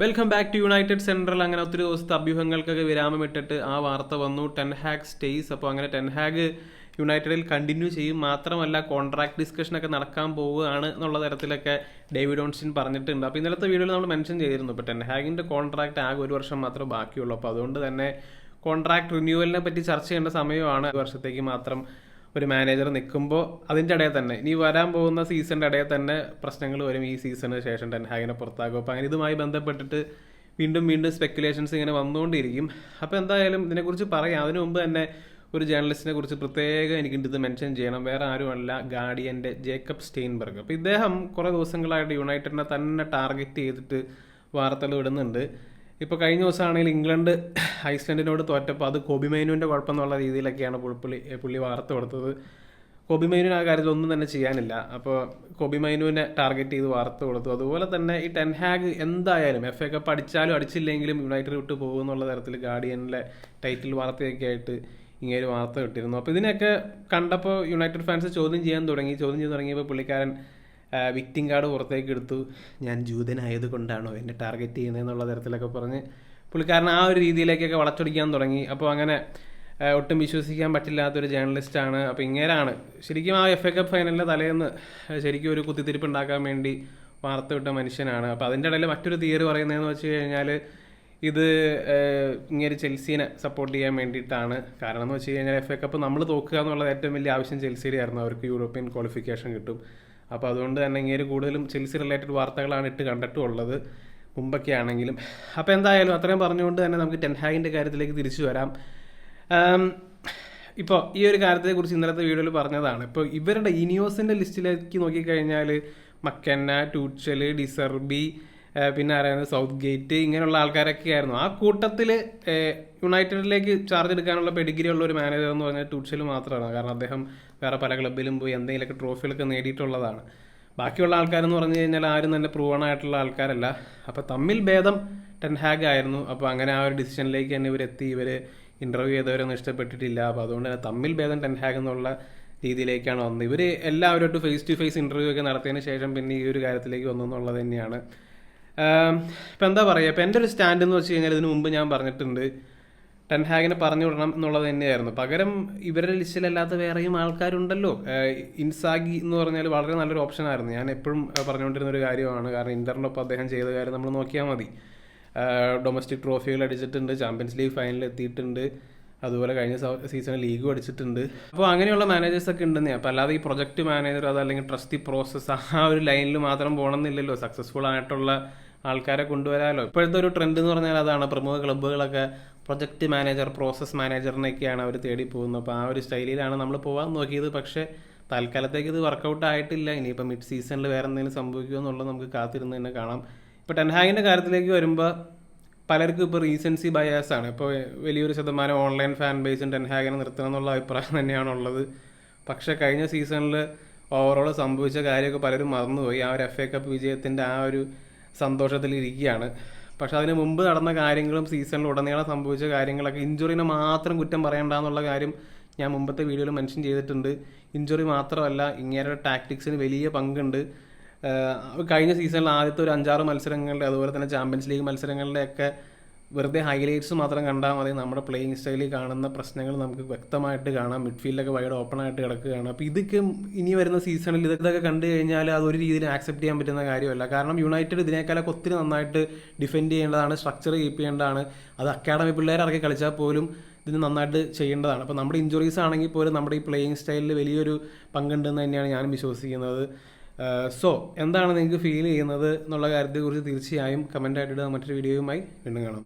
Welcome back to United Central അങ്ങനെ ഒത്തിരി ദിവസത്തെ അഭ്യൂഹങ്ങൾക്കൊക്കെ വിരാമമിട്ടിട്ട് ആ വാർത്ത വന്നു. ടെൻ ഹാഗ് സ്റ്റേസ് അപ്പോൾ അങ്ങനെ ടെൻ ഹാഗ് യുണൈറ്റഡിൽ കണ്ടിന്യൂ ചെയ്യും. മാത്രമല്ല കോൺട്രാക്ട് ഡിസ്കഷനൊക്കെ നടക്കാൻ പോവുകയാണ് എന്നുള്ള തരത്തിലൊക്കെ ഡേവിഡ് ഓൺസിൻ പറഞ്ഞിട്ടുണ്ട്. അപ്പോൾ ഇന്നലത്തെ വീഡിയോയിൽ നമ്മൾ മെൻഷൻ ചെയ്തിരുന്നു. ഇപ്പോൾ ടെൻ ഹാഗിന്റെ കോൺട്രാക്ട് ആകെ ഒരു വർഷം മാത്രമേ ബാക്കിയുള്ളൂ. അപ്പോൾ അതുകൊണ്ട് തന്നെ കോൺട്രാക്ട് റിന്യൂവലിനെ പറ്റി ചർച്ച ചെയ്യേണ്ട സമയമാണ്. വർഷത്തേക്ക് മാത്രം ഒരു മാനേജർ നിൽക്കുമ്പോൾ അതിന്റെ ഇടയിൽ തന്നെ. ഇനി വരാൻ പോകുന്ന സീസണിന്റെ ഇടയിൽ തന്നെ പ്രശ്നങ്ങൾ വരും ഈ സീസണിന് ശേഷം ടെൻ ഹാഗിനെ പുറത്താക്കും. അപ്പോൾ അങ്ങനെ ഇതുമായി ബന്ധപ്പെട്ടിട്ട് വീണ്ടും വീണ്ടും സ്പെക്കുലേഷൻസ് ഇങ്ങനെ വന്നുകൊണ്ടിരിക്കും. അപ്പോൾ എന്തായാലും ഇതിനെക്കുറിച്ച് പറയാം. അതിനു മുമ്പ് തന്നെ ഒരു ജേർണലിസ്റ്റിനെ കുറിച്ച് പ്രത്യേകം എനിക്ക് ഇത് മെൻഷൻ ചെയ്യണം. വേറെ ആരുമല്ല ഗാർഡിയന്റെ ജേക്കബ് സ്റ്റെയിൻബർഗ് അപ്പോൾ ഇദ്ദേഹം കുറേ ദിവസങ്ങളായിട്ട് യുണൈറ്റഡിനെ തന്നെ ടാർഗറ്റ് ചെയ്തിട്ട് വാർത്തകൾ വിടുന്നുണ്ട് ഇപ്പോൾ കഴിഞ്ഞ ദിവസമാണെങ്കിൽ ഇംഗ്ലണ്ട് ഐസ്ലൻഡിനോട് തോറ്റപ്പോൾ അത് കോബിമൈനുവിന്റെ കുഴപ്പം എന്നുള്ള രീതിയിലൊക്കെയാണ് പുള്ളി പുള്ളി വാർത്ത കൊടുത്തത്. കോബിമൈനുവിന് ആ കാര്യത്തിൽ ഒന്നും തന്നെ ചെയ്യാനില്ല. അപ്പോൾ കോബിമൈനുവിനെ ടാർഗറ്റ് ചെയ്ത് വാർത്ത കൊടുത്തു. അതുപോലെ തന്നെ ഈ ടെൻഹാഗ് എന്തായാലും എഫ് എ കപ്പ് അടിച്ചാലും അടിച്ചില്ലെങ്കിലും യുണൈറ്റഡ് വിട്ട് പോകും എന്നുള്ള തരത്തിൽ ഗാർഡിയനിലെ ടൈറ്റിൽ വാർത്തയൊക്കെ ആയിട്ട് ഇങ്ങനെ ഒരു വാർത്ത കിട്ടിയിരുന്നു അപ്പോൾ ഇതിനൊക്കെ കണ്ടപ്പോൾ യുണൈറ്റഡ് ഫാൻസ് ചോദ്യം ചെയ്യാൻ തുടങ്ങി. ചോദ്യം ചെയ്ത് തുടങ്ങിയപ്പോൾ പുള്ളിക്കാരൻ വിക്ടിങ് കാർഡ് പുറത്തേക്ക് എടുത്തു. ഞാൻ ജൂതനായത് കൊണ്ടാണോ എന്നെ ടാർഗറ്റ് ചെയ്യുന്നതെന്നുള്ള തരത്തിലൊക്കെ പറഞ്ഞ് പുള്ളിക്കാരൻ ആ ഒരു രീതിയിലേക്കൊക്കെ വളച്ചൊടിക്കാൻ തുടങ്ങി. അപ്പോൾ അങ്ങനെ ഒട്ടും വിശ്വസിക്കാൻ പറ്റില്ലാത്തൊരു ജേർണലിസ്റ്റാണ് അപ്പോൾ ഇങ്ങനെയാണ്. ശരിക്കും ആ എഫ് എ കപ്പ് ഫൈനലിന്റെ തലേന്ന് ശരിക്കും ഒരു കുത്തിത്തിരിപ്പ് ഉണ്ടാക്കാൻ വേണ്ടി വാർത്ത വിട്ട മനുഷ്യനാണ്. അപ്പോൾ അതിന്റെ ഇടയിൽ മറ്റൊരു തിയറി പറയുന്നതെന്ന് വെച്ച് കഴിഞ്ഞാൽ ഇത് ഇങ്ങനെ ചെൽസീനെ സപ്പോർട്ട് ചെയ്യാൻ വേണ്ടിയിട്ടാണ്. കാരണം എന്ന് വെച്ച് കഴിഞ്ഞാൽ എഫ് എ കപ്പ് നമ്മൾ തോക്കുക എന്നുള്ളത് ഏറ്റവും വലിയ ആവശ്യം ചെൽസിയുടെ ആയിരുന്നു. അവർക്ക് യൂറോപ്യൻ ക്വാളിഫിക്കേഷൻ കിട്ടും. അപ്പോൾ അതുകൊണ്ട് തന്നെ ഇങ്ങനെ കൂടുതലും ചെൽസി റിലേറ്റഡ് വാർത്തകളാണ് ഇട്ട് കണ്ടിട്ടുള്ളത് മുമ്പൊക്കെ ആണെങ്കിലും അപ്പോൾ എന്തായാലും അത്രയും പറഞ്ഞുകൊണ്ട് തന്നെ നമുക്ക് ടെൻഹാഗിന്റെ കാര്യത്തിലേക്ക് തിരിച്ചു വരാം. ഇപ്പോൾ ഈ ഒരു കാര്യത്തെക്കുറിച്ച് ഇന്നലത്തെ വീഡിയോയിൽ പറഞ്ഞതാണ്. ഇപ്പോൾ ഇവരുടെ ഇനിയോസിന്റെ ലിസ്റ്റിലേക്ക് നോക്കിക്കഴിഞ്ഞാൽ മക്കന്ന ടൂച്ചൽ ഡിസർബി പിന്നെ അറിയാവുന്ന സൗത്ത് ഗേറ്റ് ഇങ്ങനെയുള്ള ആൾക്കാരൊക്കെ ആയിരുന്നു ആ കൂട്ടത്തിൽ യുണൈറ്റഡിലേക്ക് ചാർജ് എടുക്കാനുള്ള പെഡിഗ്രി ഉള്ള ഒരു മാനേജർ എന്ന് പറഞ്ഞാൽ ടൂച്ചൽ മാത്രമാണ്. കാരണം അദ്ദേഹം വേറെ പല ക്ലബിലും പോയി എന്തെങ്കിലുമൊക്കെ ട്രോഫികളൊക്കെ നേടിയിട്ടുള്ളതാണ്. ബാക്കിയുള്ള ആൾക്കാരെന്ന് പറഞ്ഞു കഴിഞ്ഞാൽ ആരും തന്നെ പ്രൂവൺ ആയിട്ടുള്ള ആൾക്കാരല്ല. അപ്പോൾ തമ്മിൽ ഭേദം ടെൻഹാഗ് ആയിരുന്നു. അപ്പോൾ അങ്ങനെ ആ ഒരു ഡിസിഷനിലേക്ക് തന്നെ ഇവരെത്തി. ഇവർ ഇന്റർവ്യൂ ചെയ്തവരൊന്നും ഇഷ്ടപ്പെട്ടിട്ടില്ല. അപ്പോൾ അതുകൊണ്ട് തന്നെ തമ്മിൽ ഭേദം ടെൻഹാഗ് എന്നുള്ള രീതിയിലേക്കാണ് വന്നത്. ഇവർ എല്ലാവരുമായിട്ട് ഫേസ് ടു ഫേസ് ഇന്റർവ്യൂ ഒക്കെ നടത്തിയതിന് ശേഷം പിന്നെ ഈ ഒരു കാര്യത്തിലേക്ക് വന്നു എന്നുള്ളത് തന്നെയാണ്. ഇപ്പം എന്താ പറയുക ഇപ്പം എന്റെ ഒരു സ്റ്റാൻഡ് എന്ന് വെച്ച് കഴിഞ്ഞാൽ ഇതിനു മുമ്പ് ഞാൻ പറഞ്ഞിട്ടുണ്ട് ടെൻഹാഗിനെ പറഞ്ഞു വിടണം എന്നുള്ളത് തന്നെയായിരുന്നു. പകരം ഇവരുടെ ലിസ്റ്റിലല്ലാത്ത വേറെയും ആൾക്കാരുണ്ടല്ലോ. ഇൻസാഗി എന്ന് പറഞ്ഞാൽ വളരെ നല്ലൊരു ഓപ്ഷൻ ഓപ്ഷനായിരുന്നു ഞാൻ എപ്പോഴും പറഞ്ഞുകൊണ്ടിരുന്ന ഒരു കാര്യമാണ്. കാരണം ഇന്ററിനൊപ്പം അദ്ദേഹം ചെയ്ത കാര്യം നമ്മൾ നോക്കിയാൽ മതി. ഡൊമസ്റ്റിക് ട്രോഫികൾ അടിച്ചിട്ടുണ്ട് ചാമ്പ്യൻസ് ലീഗ് ഫൈനലിൽ എത്തിയിട്ടുണ്ട്. അതുപോലെ കഴിഞ്ഞ സീസണിൽ ലീഗും അടിച്ചിട്ടുണ്ട്. അപ്പോൾ അങ്ങനെയുള്ള മാനേജേഴ്സ് ഒക്കെ ഉണ്ടെന്നേ. അപ്പോൾ അല്ലാതെ ഈ പ്രൊജക്ട് മാനേജർ അതല്ലെങ്കിൽ ട്രസ്റ്റി പ്രോസസ്സ് ആ ഒരു ലൈനിൽ മാത്രം പോകണമെന്നില്ലല്ലോ. സക്സസ്ഫുൾ ആയിട്ടുള്ള ആൾക്കാരെ കൊണ്ടുവരാമല്ലോ ഇപ്പോഴത്തെ ഒരു ട്രെൻഡ് എന്ന് പറഞ്ഞാൽ അതാണ്. പ്രമുഖ ക്ലബ്ബുകളൊക്കെ പ്രൊജക്ട് മാനേജർ പ്രോസസ് മാനേജറിനൊക്കെയാണ് അവർ തേടി പോകുന്നത്. അപ്പോൾ ആ ഒരു സ്റ്റൈലിലാണ് നമ്മൾ പോകാൻ നോക്കിയത്. പക്ഷേ തൽക്കാലത്തേക്ക് ഇത് വർക്കൗട്ട് ആയിട്ടില്ല. ഇനിയിപ്പോൾ മിഡ് സീസണിൽ വേറെ എന്തെങ്കിലും സംഭവിക്കുമോ എന്നുള്ളത് നമുക്ക് കാത്തിരുന്ന് തന്നെ കാണാം. ഇപ്പോൾ ടെൻഹാഗിന്റെ കാര്യത്തിലേക്ക് വരുമ്പോൾ പലർക്കും ഇപ്പോൾ റീസൻസി ബയാസ് ആണ്. ഇപ്പോൾ വലിയൊരു ശതമാനം ഓൺലൈൻ ഫാൻ ബേസും ടെൻഹാഗിനെ നിർത്തണം എന്നുള്ള അഭിപ്രായം തന്നെയാണുള്ളത് പക്ഷേ കഴിഞ്ഞ സീസണിൽ ഓവറോൾ സംഭവിച്ച കാര്യമൊക്കെ പലരും മറന്നുപോയി. ആ ഒരു എഫ് എ കപ്പ് വിജയത്തിന്റെ ആ ഒരു സന്തോഷത്തിൽ ഇരിക്കുകയാണ് പക്ഷെ അതിന് മുമ്പ് നടന്ന കാര്യങ്ങളും സീസണിൽ ഉടനീളം സംഭവിച്ച കാര്യങ്ങളൊക്കെ ഇഞ്ചുറിനെ മാത്രം കുറ്റം പറയണ്ട എന്നുള്ള കാര്യം ഞാൻ മുമ്പത്തെ വീഡിയോയിൽ മെൻഷൻ ചെയ്തിട്ടുണ്ട്. ഇഞ്ചുറി മാത്രമല്ല ഇങ്ങനെ ടാക്ടിക്സിന് വലിയ പങ്കുണ്ട്. കഴിഞ്ഞ സീസണിൽ ആദ്യത്തെ ഒരു അഞ്ചാറ് മത്സരങ്ങളുടെ അതുപോലെ തന്നെ ചാമ്പ്യൻസ് ലീഗ് മത്സരങ്ങളുടെ ഒക്കെ വെറുതെ ഹൈലൈറ്റ്സ് മാത്രം കണ്ടാൽ മതി. നമ്മുടെ പ്ലേയിങ് സ്റ്റൈലിൽ കാണുന്ന പ്രശ്നങ്ങൾ നമുക്ക് വ്യക്തമായിട്ട് കാണാം. മിഡ്ഫീൽഡൊക്കെ വൈഡ് ഓപ്പൺ ആയിട്ട് കിടക്കുകയാണ്. അപ്പോൾ ഇതൊക്കെ ഇനി വരുന്ന സീസണിൽ ഇതൊക്കെ കണ്ടു കഴിഞ്ഞാൽ അതൊരു രീതിയിൽ ആക്സെപ്റ്റ് ചെയ്യാൻ പറ്റുന്ന കാര്യമല്ല. കാരണം യുണൈറ്റഡ് ഇതിനേക്കാളൊക്കെ ഒത്തിരി നന്നായിട്ട് ഡിഫെൻഡ് ചെയ്യേണ്ടതാണ് സ്ട്രക്ചർ കീപ്പ് ചെയ്യേണ്ടതാണ്. അത് അക്കാഡമി പിള്ളേർ ഇറക്കി കളിച്ചാൽ പോലും ഇതിന് നന്നായിട്ട് ചെയ്യേണ്ടതാണ്. അപ്പോൾ നമ്മുടെ ഇഞ്ചുറീസ് ആണെങ്കിൽ പോലും നമ്മുടെ ഈ പ്ലേയിങ് സ്റ്റൈലിൽ വലിയൊരു പങ്കുണ്ടെന്ന് തന്നെയാണ് ഞാനും വിശ്വസിക്കുന്നത്. സോ എന്താണ് നിങ്ങൾക്ക് ഫീൽ ചെയ്യുന്നത് എന്നുള്ള കാര്യത്തെക്കുറിച്ച് തീർച്ചയായും കമന്റ് ആയിട്ടിടുക മറ്റൊരു വീഡിയോയുമായി വീണ്ടും കാണാം.